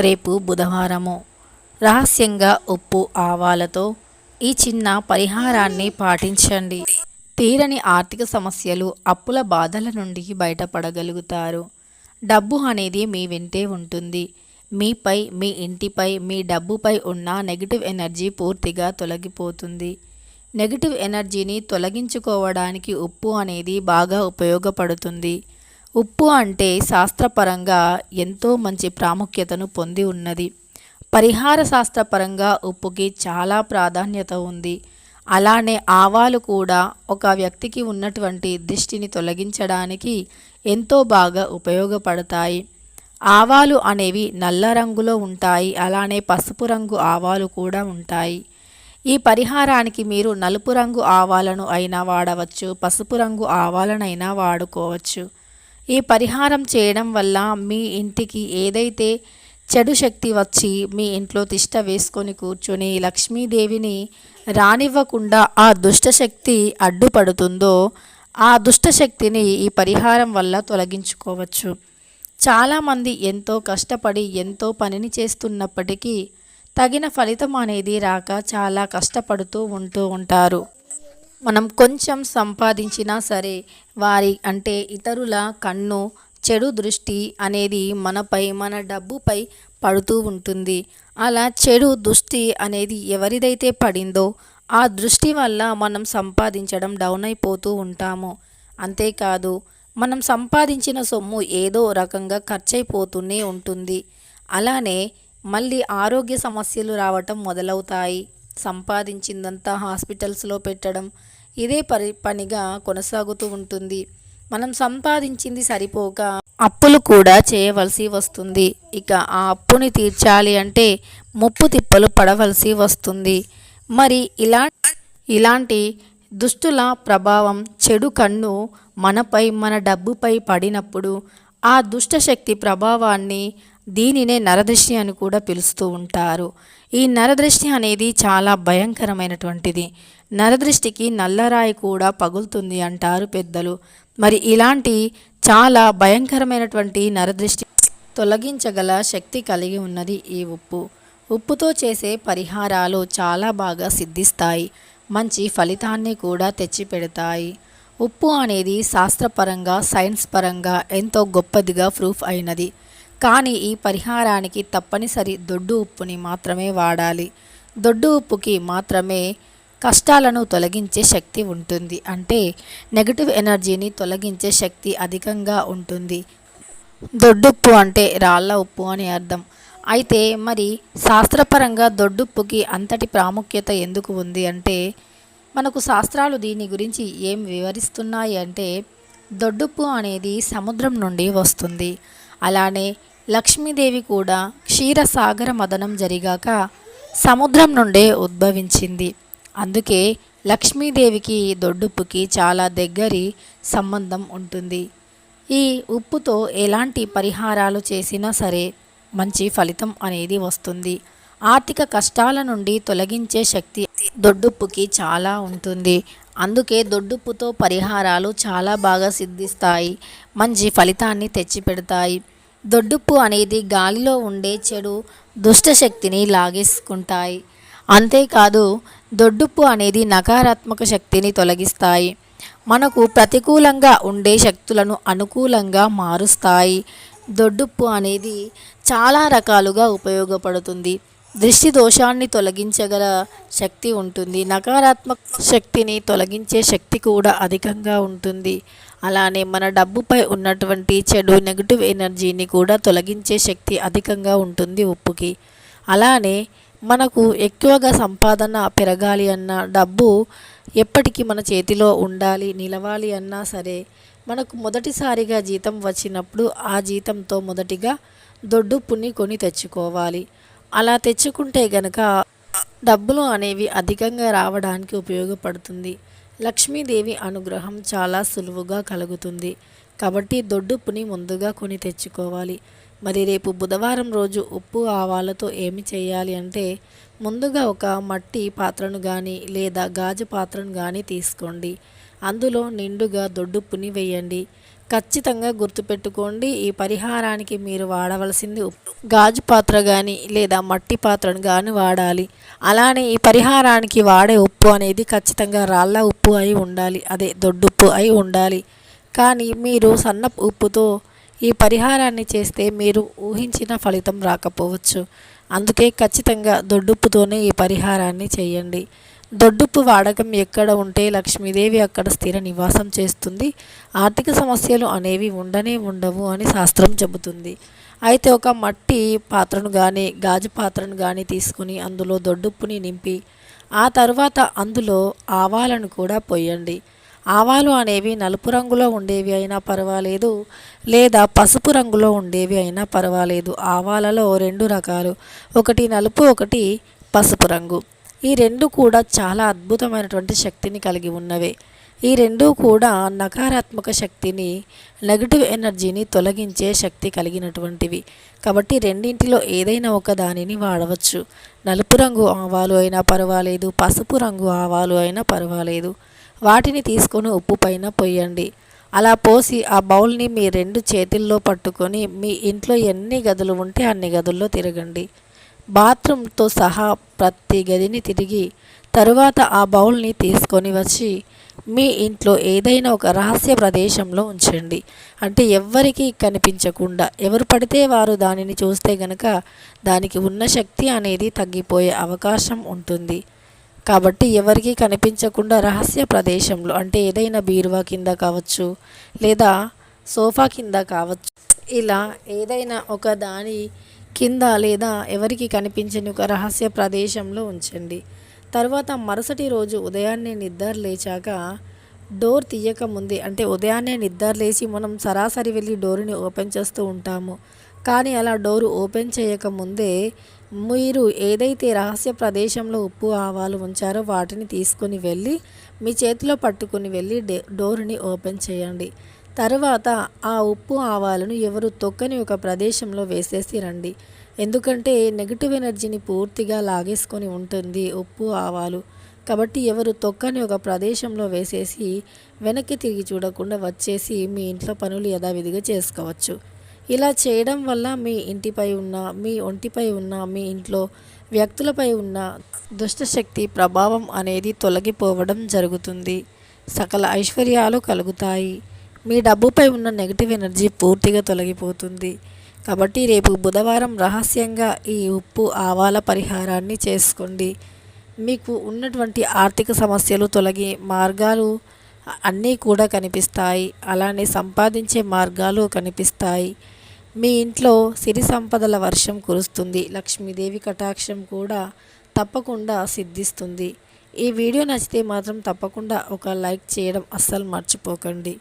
రేపు బుధవారము. రహస్యంగా ఉప్పు ఆవాలతో ఈ చిన్న పరిహారాన్ని పాటించండి. తీరని ఆర్థిక సమస్యలు అప్పుల బాధల నుండి బయటపడగలుగుతారు. డబ్బు అనేది మీ వెంటే ఉంటుంది. మీపై మీ ఇంటిపై మీ డబ్బుపై ఉన్న నెగిటివ్ ఎనర్జీ పూర్తిగా తొలగిపోతుంది. నెగిటివ్ ఎనర్జీని తొలగించుకోవడానికి ఉప్పు అనేది బాగా ఉపయోగపడుతుంది. ఉప్పు అంటే శాస్త్రపరంగా ఎంతో మంచి ప్రాముఖ్యతను పొంది ఉన్నది. పరిహార శాస్త్రపరంగా ఉప్పుకి చాలా ప్రాధాన్యత ఉంది. అలానే ఆవాలు కూడా ఒక వ్యక్తికి ఉన్నటువంటి దృష్టిని తొలగించడానికి ఎంతో బాగా ఉపయోగపడతాయి. ఆవాలు అనేవి నల్ల రంగులో ఉంటాయి. అలానే పసుపు రంగు ఆవాలు కూడా ఉంటాయి. ఈ పరిహారానికి మీరు నలుపు రంగు ఆవాలను అయినా వాడవచ్చు పసుపు రంగు ఆవాలనైనా వాడుకోవచ్చు. ఈ పరిహారం చేయడం వల్ల మీ ఇంటికి ఏదైతే చెడు శక్తి వచ్చి మీ ఇంట్లో తిష్ట వేసుకొని కూర్చొని లక్ష్మీదేవిని రానివ్వకుండా ఆ దుష్టశక్తి అడ్డుపడుతుందో ఆ దుష్టశక్తిని ఈ పరిహారం వల్ల తొలగించుకోవచ్చు. చాలామంది ఎంతో కష్టపడి ఎంతో పనిని చేస్తున్నప్పటికీ తగిన ఫలితం అనేది రాక చాలా కష్టపడుతూ ఉంటూ ఉంటారు. మనం కొంచెం సంపాదించినా సరే వారి అంటే ఇతరుల కన్ను చెడు దృష్టి అనేది మనపై మన డబ్బుపై పడుతూ ఉంటుంది. అలా చెడు దృష్టి అనేది ఎవరిదైతే పడిందో ఆ దృష్టి వల్ల మనం సంపాదించడం డౌన్ అయిపోతూ ఉంటాము. అంతేకాదు మనం సంపాదించిన సొమ్ము ఏదో రకంగా ఖర్చయిపోతూనే ఉంటుంది. అలానే మళ్ళీ ఆరోగ్య సమస్యలు రావటం మొదలవుతాయి. సంపాదించిందంతా హాస్పిటల్స్లో పెట్టడం ఇదే పరి పనిగా కొనసాగుతూ ఉంటుంది. మనం సంపాదించింది సరిపోక అప్పులు కూడా చేయవలసి వస్తుంది. ఇక ఆ అప్పుని తీర్చాలి అంటే ముప్పు తిప్పలు పడవలసి వస్తుంది. మరి ఇలా ఇలాంటి దుష్టుల ప్రభావం చెడు కన్ను మనపై మన డబ్బుపై పడినప్పుడు ఆ దుష్టశక్తి ప్రభావాన్ని దీనినే నరదృష్టి అని కూడా పిలుస్తూ ఉంటారు. ఈ నరదృష్టి అనేది చాలా భయంకరమైనటువంటిది. నరదృష్టికి నల్లరాయి కూడా పగులుతుంది అంటారు పెద్దలు. మరి ఇలాంటి చాలా భయంకరమైనటువంటి నరదృష్టి తొలగించగల శక్తి కలిగి ఉన్నది ఈ ఉప్పు. ఉప్పుతో చేసే పరిహారాలు చాలా బాగా సిద్ధిస్తాయి. మంచి ఫలితాన్ని కూడా తెచ్చిపెడతాయి. ఉప్పు అనేది శాస్త్రపరంగా సైన్స్ పరంగా ఎంతో గొప్పదిగా ప్రూఫ్ అయినది. కానీ ఈ పరిహారానికి తప్పనిసరి దొడ్డు ఉప్పుని మాత్రమే వాడాలి. దొడ్డు ఉప్పుకి మాత్రమే కష్టాలను తొలగించే శక్తి ఉంటుంది. అంటే నెగటివ్ ఎనర్జీని తొలగించే శక్తి అధికంగా ఉంటుంది. దొడ్డుప్పు అంటే రాళ్ళ ఉప్పు అని అర్థం. అయితే మరి శాస్త్రపరంగా దొడ్డుప్పుకి అంతటి ప్రాముఖ్యత ఎందుకు ఉంది అంటే మనకు శాస్త్రాలు దీని గురించి ఏం వివరిస్తున్నాయి అంటే దొడ్డుప్పు అనేది సముద్రం నుండి వస్తుంది. అలానే లక్ష్మీదేవి కూడా క్షీరసాగర మదనం జరిగాక సముద్రం నుండే ఉద్భవించింది. అందుకే లక్ష్మీదేవికి దొడ్డుప్పుకి చాలా దగ్గరి సంబంధం ఉంటుంది. ఈ ఉప్పుతో ఎలాంటి పరిహారాలు చేసినా సరే మంచి ఫలితం అనేది వస్తుంది. ఆర్థిక కష్టాల నుండి తొలగించే శక్తి దొడ్డుప్పుకి చాలా ఉంటుంది. అందుకే దొడ్డుప్పుతో పరిహారాలు చాలా బాగా సిద్ధిస్తాయి. మంచి ఫలితాన్ని తెచ్చిపెడతాయి. దొడ్డుప్పు అనేది గాలిలో ఉండే చెడు దుష్టశక్తిని లాగేసుకుంటాయి. అంతేకాదు దొడ్డుప్పు అనేది నకారాత్మక శక్తిని తొలగిస్తాయి. మనకు ప్రతికూలంగా ఉండే శక్తులను అనుకూలంగా మారుస్తాయి. దొడ్డుప్పు అనేది చాలా రకాలుగా ఉపయోగపడుతుంది. దృష్టి దోషాన్ని తొలగించగల శక్తి ఉంటుంది. నకారాత్మక శక్తిని తొలగించే శక్తి కూడా అధికంగా ఉంటుంది. అలానే మన డబ్బుపై ఉన్నటువంటి చెడు నెగిటివ్ ఎనర్జీని కూడా తొలగించే శక్తి అధికంగా ఉంటుంది ఉప్పుకి. అలానే మనకు ఎక్కువగా సంపాదన పెరగాలి అన్న డబ్బు ఎప్పటికీ మన చేతిలో ఉండాలి నిలవాలి అన్నా సరే మనకు మొదటిసారిగా జీతం వచ్చినప్పుడు ఆ జీతంతో మొదటిగా దొడ్డుప్పుని కొని తెచ్చుకోవాలి. అలా తెచ్చుకుంటే గనక డబ్బులు అనేవి అధికంగా రావడానికి ఉపయోగపడుతుంది. లక్ష్మీదేవి అనుగ్రహం చాలా సులువుగా కలుగుతుంది. కాబట్టి దొడ్డుప్పుని ముందుగా కొని తెచ్చుకోవాలి. మరి రేపు బుధవారం రోజు ఉప్పు ఆవాలతో ఏమి చేయాలి అంటే ముందుగా ఒక మట్టి పాత్రను కానీ లేదా గాజు పాత్రను కానీ తీసుకోండి. అందులో నిండుగా దొడ్డుప్పుని వేయండి. ఖచ్చితంగా గుర్తుపెట్టుకోండి ఈ పరిహారానికి మీరు వాడవలసింది గాజు పాత్ర కానీ లేదా మట్టి పాత్రను కానీ వాడాలి. అలానే ఈ పరిహారానికి వాడే ఉప్పు అనేది ఖచ్చితంగా రాళ్ళ ఉప్పు అయి ఉండాలి అదే దొడ్డుప్పు అయి ఉండాలి. కానీ మీరు సన్న ఉప్పుతో ఈ పరిహారాన్ని చేస్తే మీరు ఊహించిన ఫలితం రాకపోవచ్చు. అందుకే ఖచ్చితంగా దొడ్డుప్పుతోనే ఈ పరిహారాన్ని చేయండి. దొడ్డుప్పు వాడకం ఎక్కడ ఉంటే లక్ష్మీదేవి అక్కడ స్థిర నివాసం చేస్తుంది. ఆర్థిక సమస్యలు అనేవి ఉండనే ఉండవు అని శాస్త్రం చెబుతుంది. అయితే ఒక మట్టి పాత్రను కానీ గాజు పాత్రను కానీ తీసుకుని అందులో దొడ్డుప్పుని నింపి ఆ తర్వాత అందులో ఆవాలను కూడా పోయండి ఆవాలు అనేవి నలుపు రంగులో ఉండేవి అయినా పర్వాలేదు లేదా పసుపు రంగులో ఉండేవి అయినా పర్వాలేదు. ఆవాలలో రెండు రకాలు ఒకటి నలుపు ఒకటి పసుపు రంగు. ఈ రెండు కూడా చాలా అద్భుతమైనటువంటి శక్తిని కలిగి ఉన్నవే. ఈ రెండు కూడా నకారాత్మక శక్తిని నెగటివ్ ఎనర్జీని తొలగించే శక్తి కలిగినటువంటివి. కాబట్టి రెండింటిలో ఏదైనా ఒక దానిని వాడవచ్చు. నలుపు రంగు ఆవాలు అయినా పర్వాలేదు పసుపు రంగు ఆవాలు అయినా పర్వాలేదు. వాటిని తీసుకొని ఉప్పు పైన పొయ్యండి. అలా పోసి ఆ బౌల్ని మీ రెండు చేతుల్లో పట్టుకొని మీ ఇంట్లో ఎన్ని గదులు ఉంటే అన్ని గదుల్లో తిరగండి. బాత్రూమ్తో సహా ప్రతి గదిని తిరిగి తరువాత ఆ బౌల్ని తీసుకొని వచ్చి మీ ఇంట్లో ఏదైనా ఒక రహస్య ప్రదేశంలో ఉంచండి. అంటే ఎవ్వరికీ కనిపించకుండా ఎవరు పడితే వారు దానిని చూస్తే గనక దానికి ఉన్న శక్తి అనేది తగ్గిపోయే అవకాశం ఉంటుంది. కాబట్టి ఎవరికీ కనిపించకుండా రహస్య ప్రదేశంలో అంటే ఏదైనా బీరువా కింద కావచ్చు లేదా సోఫా కింద కావచ్చు ఇలా ఏదైనా ఒక దాని కింద లేదా ఎవరికి కనిపించని ఒక రహస్య ప్రదేశంలో ఉంచండి. తర్వాత మరుసటి రోజు ఉదయాన్నే నిద్ర లేచాక డోర్ తీయకముందే అంటే ఉదయాన్నే నిద్ర లేచి మనం సరాసరి వెళ్ళి డోరుని ఓపెన్ చేస్తూ ఉంటాము. కానీ అలా డోరు ఓపెన్ చేయకముందే మీరు ఏదైతే రహస్య ప్రదేశంలో ఉప్పు ఆవాలు ఉంచారో వాటిని తీసుకొని వెళ్ళి మీ చేతిలో పట్టుకొని వెళ్ళి డోరుని ఓపెన్ చేయండి. తర్వాత ఆ ఉప్పు ఆవాలను ఎవరు తొక్కని ఒక ప్రదేశంలో వేసేసి రండి. ఎందుకంటే నెగిటివ్ ఎనర్జీని పూర్తిగా లాగేసుకొని ఉంటుంది ఉప్పు ఆవాలు. కాబట్టి ఎవరు తొక్కని ఒక ప్రదేశంలో వేసేసి వెనక్కి తిరిగి చూడకుండా వచ్చేసి మీ ఇంట్లో పనులు యథావిధిగా చేసుకోవచ్చు. ఇలా చేయడం వల్ల మీ ఇంటిపై ఉన్న మీ ఒంటిపై ఉన్న మీ ఇంట్లో వ్యక్తులపై ఉన్న దుష్టశక్తి ప్రభావం అనేది తొలగిపోవడం జరుగుతుంది. సకల ఐశ్వర్యాలు కలుగుతాయి. మీ డబ్బుపై ఉన్న నెగిటివ్ ఎనర్జీ పూర్తిగా తొలగిపోతుంది. కాబట్టి రేపు బుధవారం రహస్యంగా ఈ ఉప్పు ఆవాల పరిహారాన్ని చేసుకోండి. మీకు ఉన్నటువంటి ఆర్థిక సమస్యలు తొలగి మార్గాలు అన్నీ కూడా కనిపిస్తాయి. అలానే సంపాదించే మార్గాలు కనిపిస్తాయి. మీ ఇంట్లో సిరి సంపదల వర్షం కురుస్తుంది. లక్ష్మీదేవి కటాక్షం కూడా తప్పకుండా సిద్ధిస్తుంది. ఈ వీడియో నచ్చితే మాత్రం తప్పకుండా ఒక లైక్ చేయడం అస్సలు మర్చిపోకండి.